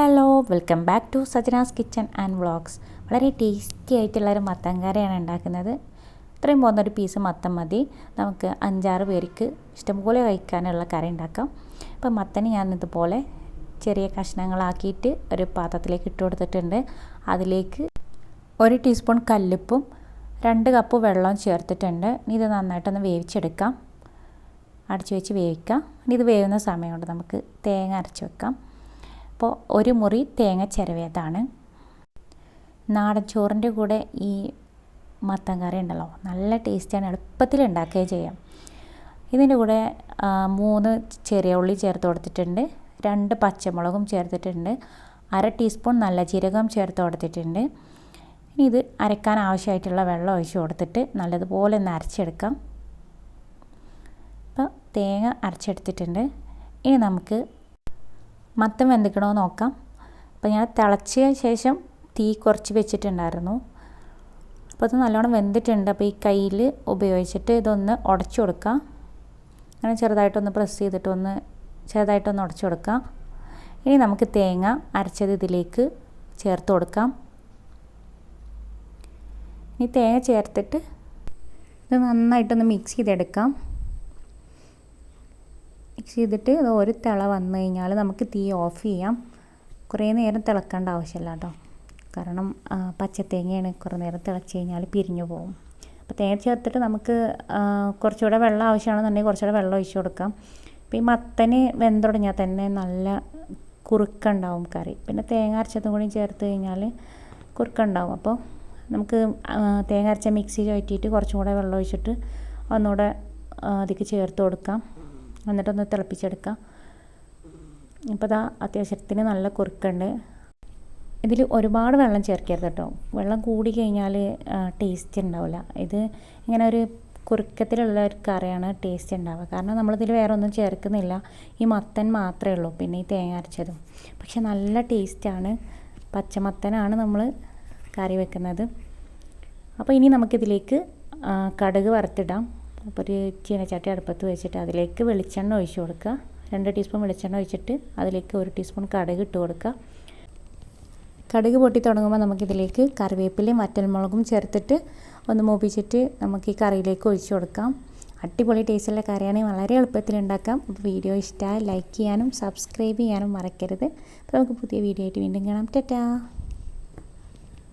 Welcome back to Sajana's kitchen and vlogs വളരെ tasty ആയിട്ടുള്ള ഒരു മത്തൻ കറിയാണ് ഉണ്ടാക്കുന്നത്. ഇത്രയും പോകുന്ന ഒരു പീസ് മത്തം മതി. നമുക്ക് അഞ്ചാറ് പേർക്ക് ഇഷ്ടംപോലെ കഴിക്കാനുള്ള കറി ഉണ്ടാക്കാം. അപ്പോൾ മത്തന് ഞാൻ ഇതുപോലെ ചെറിയ കഷ്ണങ്ങളാക്കിയിട്ട് ഒരു പാത്രത്തിലേക്ക് ഇട്ട് കൊടുത്തിട്ടുണ്ട്. അതിലേക്ക് ഒരു ടീസ്പൂൺ കല്ലുപ്പും രണ്ട് കപ്പ് വെള്ളവും ചേർത്തിട്ടുണ്ട്. ഇനി ഇത് നന്നായിട്ടൊന്ന് വേവിച്ചെടുക്കാം. അടച്ചു വെച്ച് വേവിക്കാം. ഇനി ഇത് വേവുന്ന സമയം കൊണ്ട് നമുക്ക് തേങ്ങ അരച്ച് വെക്കാം. അപ്പോൾ ഒരു മുറി തേങ്ങ ചിരവേതാണ് നാടൻ ചോറിന്റെ കൂടെ ഈ മത്തൻ കറി ഉണ്ടല്ലോ നല്ല ടേസ്റ്റിയാണ് എളുപ്പത്തിൽ ഉണ്ടാക്കുകയും ചെയ്യാം. ഇതിന്റെ കൂടെ മൂന്ന് ചെറിയ ഉള്ളി ചേർത്ത് കൊടുത്തിട്ടുണ്ട് രണ്ട് പച്ചമുളകും ചേർത്തിട്ടുണ്ട് അര ടീസ്പൂൺ നല്ല ജീരകം ചേർത്ത് കൊടുത്തിട്ടുണ്ട്. ഇനി ഇത് അരക്കാൻ ആവശ്യമായിട്ടുള്ള വെള്ളം ഒഴിച്ച് കൊടുത്തിട്ട് നല്ലതുപോലെ ഒന്ന് അരച്ചെടുക്കാം. അപ്പോൾ തേങ്ങ അരച്ചെടുത്തിട്ടുണ്ട്. ഇനി നമുക്ക് മത്തം വെന്തിക്കണോ നോക്കാം. അപ്പോൾ ഞാൻ തിളച്ച ശേഷം തീ കുറച്ച് വെച്ചിട്ടുണ്ടായിരുന്നു. അപ്പോൾ അത് നല്ലോണം വെന്തിട്ടുണ്ട്. അപ്പോൾ ഈ കയ്യിൽ ഉപയോഗിച്ചിട്ട് ഇതൊന്ന് ഉടച്ചു കൊടുക്കാം. അങ്ങനെ ചെറുതായിട്ടൊന്ന് പ്രസ് ചെയ്തിട്ട് ഒന്ന് ചെറുതായിട്ടൊന്ന് ഉടച്ചു കൊടുക്കാം. ഇനി നമുക്ക് തേങ്ങ അരച്ചത് ഇതിലേക്ക് ചേർത്ത് കൊടുക്കാം. ഇനി തേങ്ങ ചേർത്തിട്ട് ഇത് നന്നായിട്ടൊന്ന് മിക്സ് ചെയ്തെടുക്കാം. ചെയ്തിട്ട് അത് ഒരു തിള വന്നു കഴിഞ്ഞാൽ നമുക്ക് തീ ഓഫ് ചെയ്യാം. കുറേ നേരം തിളക്കേണ്ട ആവശ്യമില്ല കേട്ടോ. കാരണം പച്ചത്തേങ്ങയാണ് കുറേ നേരം തിളച്ച് കഴിഞ്ഞാൽ പിരിഞ്ഞു പോകും. അപ്പോൾ തേങ്ങ ചേർത്തിട്ട് നമുക്ക് കുറച്ചുകൂടെ വെള്ളം ആവശ്യമാണെന്നുണ്ടെങ്കിൽ കുറച്ചുകൂടെ വെള്ളം ഒഴിച്ചു കൊടുക്കാം. അപ്പോൾ ഈ മത്തന് വെന്തുടങ്ങിയാൽ തന്നെ നല്ല കുറുക്കുണ്ടാവും കറി. പിന്നെ തേങ്ങ അരച്ചതും കൂടി ചേർത്ത് കഴിഞ്ഞാൽ കുറുക്കുണ്ടാവും. അപ്പോൾ നമുക്ക് തേങ്ങ അരച്ച മിക്സി ചുഴറ്റിയിട്ട് കുറച്ചും കൂടെ വെള്ളം ഒഴിച്ചിട്ട് ഒന്നുകൂടെ അതിലേക്ക് ചേർത്ത് കൊടുക്കാം. എന്നിട്ടൊന്ന് തിളപ്പിച്ചെടുക്കാം. ഇപ്പോൾ ഇതാ അത്യാവശ്യത്തിന് നല്ല കുറുക്കുണ്ട്. ഇതിൽ ഒരുപാട് വെള്ളം ചേർക്കരുത് കേട്ടോ. വെള്ളം കൂടി കഴിഞ്ഞാൽ ടേസ്റ്റ് ഉണ്ടാവില്ല ഇത് ഇങ്ങനെ ഒരു കുറുക്കത്തിലുള്ള ഒരു കറിയാണ് ടേസ്റ്റ് ഉണ്ടാവുക കാരണം നമ്മളിതിൽ വേറെ ഒന്നും ചേർക്കുന്നില്ല. ഈ മത്തൻ മാത്രമേ ഉള്ളൂ പിന്നെ ഈ തേങ്ങ അരച്ചതും. പക്ഷെ നല്ല ടേസ്റ്റാണ് പച്ചമത്തനാണ് നമ്മൾ കറി വെക്കുന്നത്. അപ്പോൾ ഇനി നമുക്കിതിലേക്ക് കടുക് വറുത്തിടാം. അപ്പോൾ ഒരു ചീനച്ചട്ടി അടുപ്പത്ത് വെച്ചിട്ട് അതിലേക്ക് വെളിച്ചെണ്ണ ഒഴിച്ച് കൊടുക്കുക. രണ്ട് ടീസ്പൂൺ വെളിച്ചെണ്ണ ഒഴിച്ചിട്ട് അതിലേക്ക് ഒരു ടീസ്പൂൺ കടുക് ഇട്ട് കൊടുക്കുക. കടുക് പൊട്ടി തുടങ്ങുമ്പോൾ നമുക്കിതിലേക്ക് കറിവേപ്പിലയും വറ്റൽമുളകും ചേർത്തിട്ട് ഒന്ന് മൂപ്പിച്ചിട്ട് നമുക്ക് ഈ കറിയിലേക്ക് ഒഴിച്ചു കൊടുക്കാം. അടിപൊളി ടേസ്റ്റുള്ള കറിയാണ്. വളരെ എളുപ്പത്തിൽ ഉണ്ടാക്കാം. അപ്പോൾ വീഡിയോ ഇഷ്ടമായി ലൈക്ക് ചെയ്യാനും സബ്സ്ക്രൈബ് ചെയ്യാനും മറക്കരുത്. അപ്പോൾ നമുക്ക് പുതിയ വീഡിയോ ആയിട്ട് വീണ്ടും കാണാം. ടാറ്റാ.